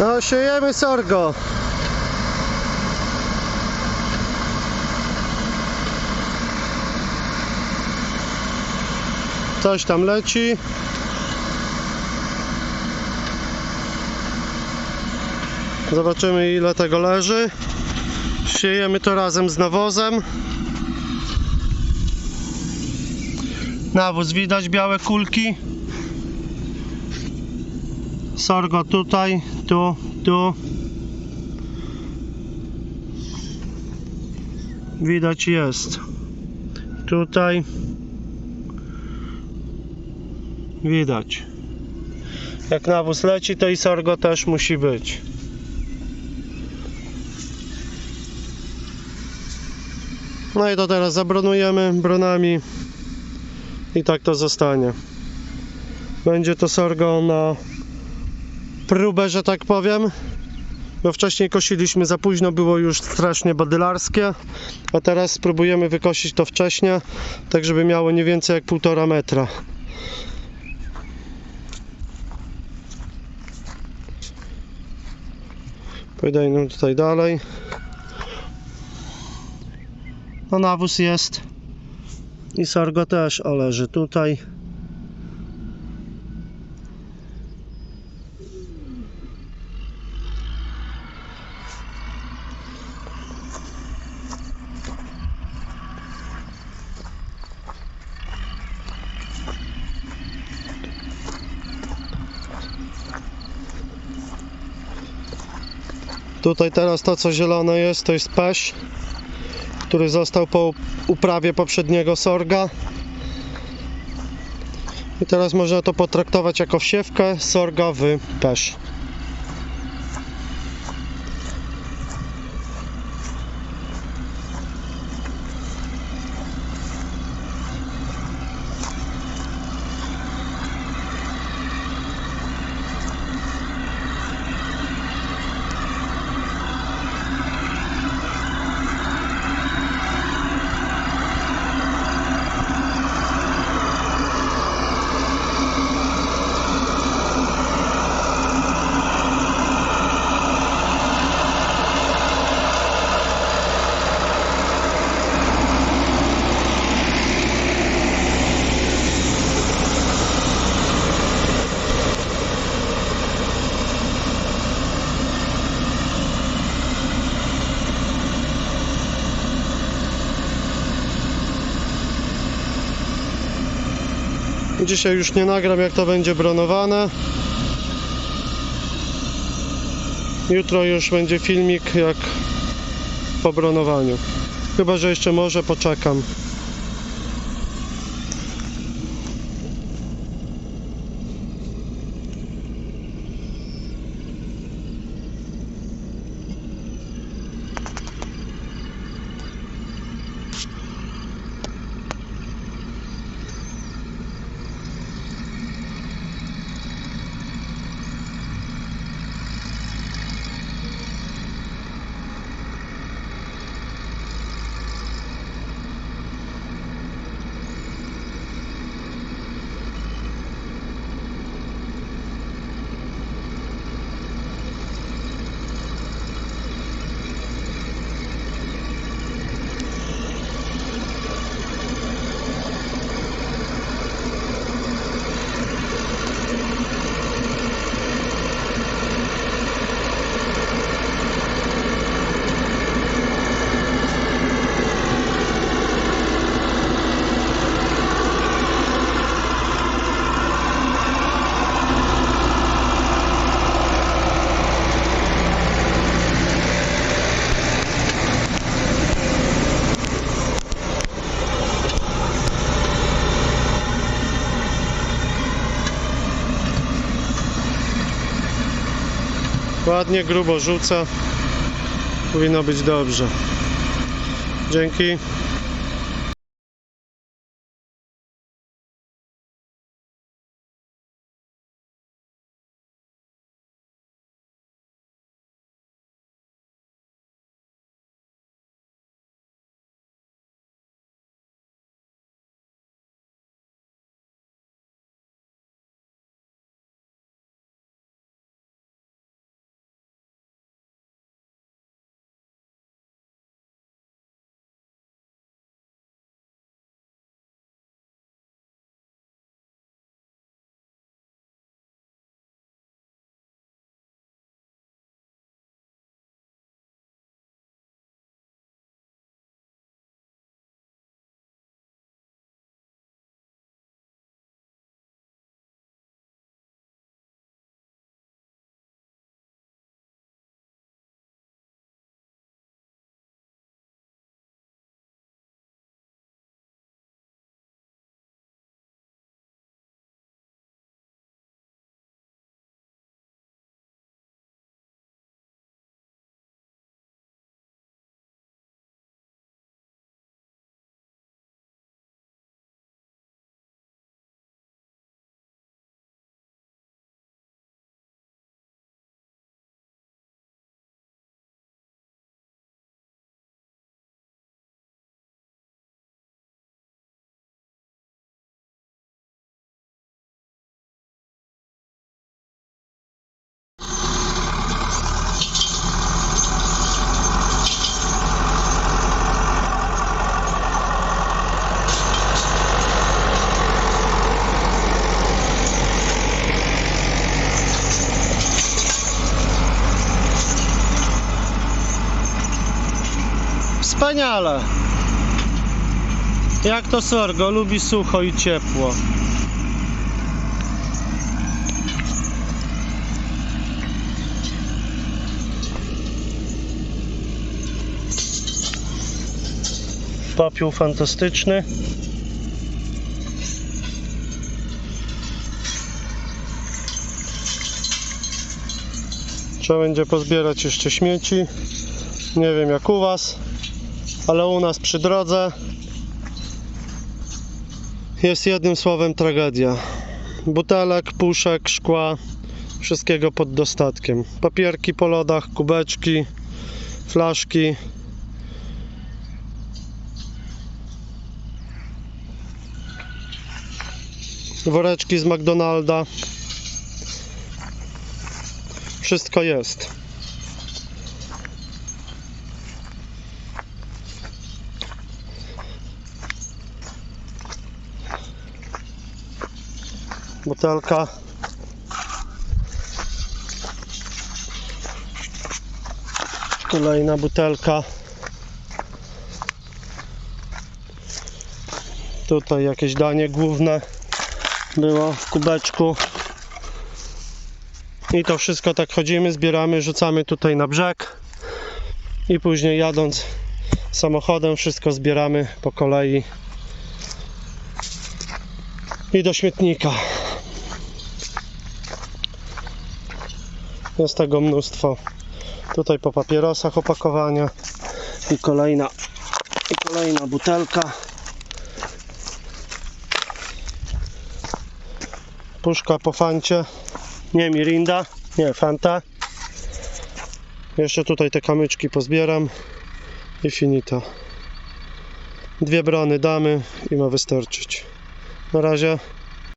No, siejemy sorgo. Coś tam leci. Zobaczymy ile tego leży. Siejemy to razem z nawozem. Nawóz widać, białe kulki. Sorgo tutaj, tu, tu. Widać jest. Tutaj. Widać. Jak nawóz leci, to i sorgo też musi być. No i to teraz zabronujemy bronami i tak to zostanie. Będzie to sorgo na próbę, że tak powiem. Bo wcześniej kosiliśmy za późno, było już strasznie badylarskie, a teraz spróbujemy wykosić to wcześniej, tak żeby miało nie więcej jak 1,5 metra. Pojedziemy tutaj dalej. No nawóz jest i sorgo też, o leży tutaj. Tutaj teraz to co zielone jest to jest pesz, który został po uprawie poprzedniego sorga. I teraz można to potraktować jako wsiewkę sorga w pesz. Dzisiaj już nie nagram jak to będzie bronowane. Jutro już będzie filmik jak po bronowaniu. Chyba, że jeszcze może poczekam. Ładnie, grubo rzuca. Powinno być dobrze. Dzięki. Wspaniale. Jak to sorgo, lubi sucho i ciepło. Popiół fantastyczny. Trzeba będzie pozbierać jeszcze śmieci. Nie wiem jak u Was, ale u nas przy drodze jest jednym słowem tragedia. Butelek, puszek, szkła, wszystkiego pod dostatkiem. Papierki po lodach, kubeczki, flaszki. Woreczki z McDonalda. Wszystko jest. Butelka. Kolejna butelka. Tutaj jakieś danie główne było w kubeczku. I to wszystko tak chodzimy, zbieramy, rzucamy tutaj na brzeg. I później jadąc samochodem wszystko zbieramy po kolei i do śmietnika. Jest tego mnóstwo. Tutaj po papierosach opakowania i kolejna i kolejna butelka. Puszka po fancie. Nie Mirinda, nie Fanta. Jeszcze tutaj te kamyczki pozbieram i finito. Dwie brony damy i ma wystarczyć. Na razie